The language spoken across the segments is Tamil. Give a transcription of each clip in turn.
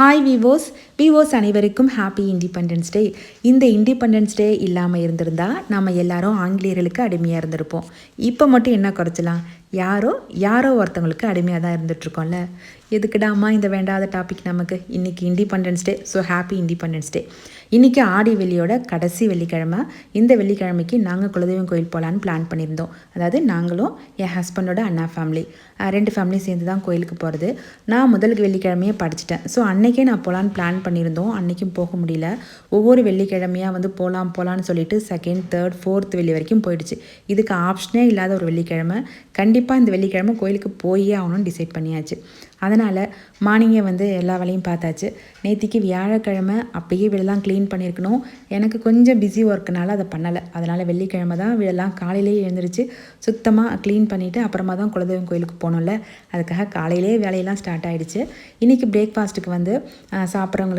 ஹாய் விவோஸ் விவோஸ் அனைவருக்கும் ஹாப்பி இண்டிபெண்டன்ஸ் டே இந்த இண்டிபெண்டன்ஸ் டே இல்லாமல் இருந்திருந்தால் நம்ம எல்லாரும் ஆங்கிலேயர்களுக்கு அடிமையாக இருந்திருப்போம். இப்போ மட்டும் என்ன குறைச்சலாம்? யாரோ யாரோ ஒருத்தவங்களுக்கு அடிமையாக தான் இருந்துகிட்ருக்கோம்ல எதுக்குடாமா இந்த வேண்டாத டாபிக் நமக்கு? இன்றைக்கி independence day so happy independence day இன்றைக்கி ஆடி வெள்ளியோட கடைசி வெள்ளிக்கிழமை. இந்த வெள்ளிக்கிழமைக்கு நாங்கள் குலதெய்வம் கோயில் போகலான்னு பிளான் பண்ணியிருந்தோம். அதாவது நாங்களும் என் ஹஸ்பண்டோட அண்ணா ஃபேமிலி ரெண்டு ஃபேமிலியும் சேர்ந்து தான் கோயிலுக்கு போகிறது நான் முதல் வெள்ளிக்கிழமையே படிச்சிட்டேன். ஸோ அன்றைக்கே நான் போகலான்னு பிளான் பண்ணியிருந்தோம். அன்றைக்கும் போக முடியல. ஒவ்வொரு வெள்ளிக்கிழமையாக வந்து போகலாம் போகலான்னு சொல்லிட்டு செகண்ட் தேர்ட் ஃபோர்த் வெள்ளி வரைக்கும் போயிடுச்சு. இதுக்கு ஆப்ஷனே இல்லாத ஒரு வெள்ளிக்கிழமை. கண்டிப்பாக இந்த வெள்ளிக்கிழமை கோயிலுக்கு போயே ஆகணும்னு டிசைட் பண்ணியாச்சு. அதனால் மார்னிங்கே வந்து எல்லா வேலையும் பார்த்தாச்சு. நேற்றுக்கு வியாழக்கிழமை அப்பயே வீடெல்லாம் க்ளீன் பண்ணியிருக்கணும். எனக்கு கொஞ்சம் பிஸி ஒர்க்குனால அதை பண்ணலை. அதனால் வெள்ளிக்கிழமை தான் வீடெல்லாம் காலையிலேயே எழுந்திரிச்சு சுத்தமாக க்ளீன் பண்ணிவிட்டு அப்புறமா தான் குலதெய்வம் கோயிலுக்கு போகணும்ல அதுக்காக காலையிலே வேலையெல்லாம் ஸ்டார்ட் ஆகிடுச்சு இன்றைக்கி பிரேக்ஃபாஸ்ட்டுக்கு வந்து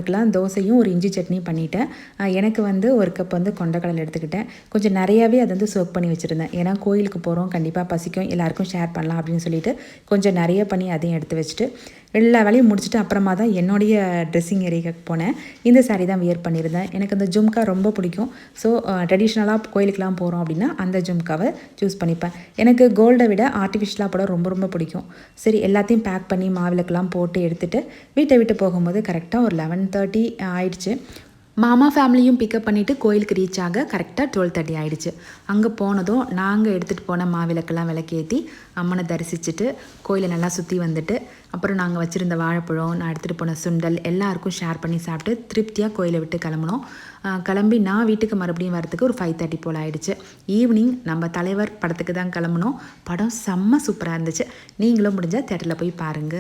சாப்பிட்றவங்களுக்கெல்லாம் தோசையும் ஒரு இஞ்சி சட்னி பண்ணிட்டேன். எனக்கு வந்து ஒரு கப் வந்து கொண்டக்கடலை எடுத்துக்கிட்டேன். கொஞ்சம் நிறையாவே அதை வந்து சோக் பண்ணி வச்சுருந்தேன். ஏன்னா கோயிலுக்கு போகிறோம் கண்டிப்பாக பசிக்கும் எல்லாருக்கும் ஷேர் பண்ணலாம் அப்படின்னு சொல்லிட்டு கொஞ்சம் நிறைய பண்ணி அதையும் எடுத்து வச்சுட்டு எல்லா வேலையும் முடிச்சுட்டு அப்புறமா தான் என்னுடைய ட்ரெஸ்ஸிங் ஏரியாவுக்கு போனேன். இந்த சாரீ தான் வியர் பண்ணியிருந்தேன். எனக்கு அந்த ஜும்கா ரொம்ப பிடிக்கும். ஸோ ட்ரெடிஷ்னலாக கோயிலுக்கெலாம் போகிறோம் அப்படின்னா அந்த ஜும்காவை சூஸ் பண்ணிப்பேன். எனக்கு கோல்டை விட ஆர்டிஃபிஷியலாக போட ரொம்ப ரொம்ப பிடிக்கும். சரி எல்லாத்தையும் பேக் பண்ணி மாவிளக்கெல்லாம் போட்டு எடுத்துகிட்டு வீட்டை விட்டு போகும்போது கரெக்டாக ஒரு லெவன் தேர்ட்டி ஆயிடுச்சு. மாமா ஃபேமிலியும் பிக்கப் பண்ணிவிட்டு கோயிலுக்கு ரீச் ஆக கரெக்டாக டுவெல் தேர்ட்டி ஆகிடுச்சு அங்கே போனதும் நாங்கள் எடுத்துகிட்டு போன மாவிளக்கெல்லாம் விளக்கேற்றி அம்மனை தரிசிச்சுட்டு கோயிலை நல்லா சுற்றி வந்துட்டு அப்புறம் நாங்கள் வச்சுருந்த வாழைப்பழம் நான் எடுத்துகிட்டு போன சுண்டல் எல்லாருக்கும் ஷேர் பண்ணி சாப்பிட்டு திருப்தியாக கோயிலை விட்டு கிளம்புனோம். கிளம்பி நான் வீட்டுக்கு மறுபடியும் வரத்துக்கு ஒரு ஃபைவ் தேர்ட்டி போல் ஆகிடுச்சு ஈவினிங் நம்ம தலைவர் படத்துக்கு தான் கிளம்புனோம். படம் செம்ம சூப்பராக இருந்துச்சு. நீங்களும் முடிஞ்சால் தேட்டரில் போய் பாருங்கள்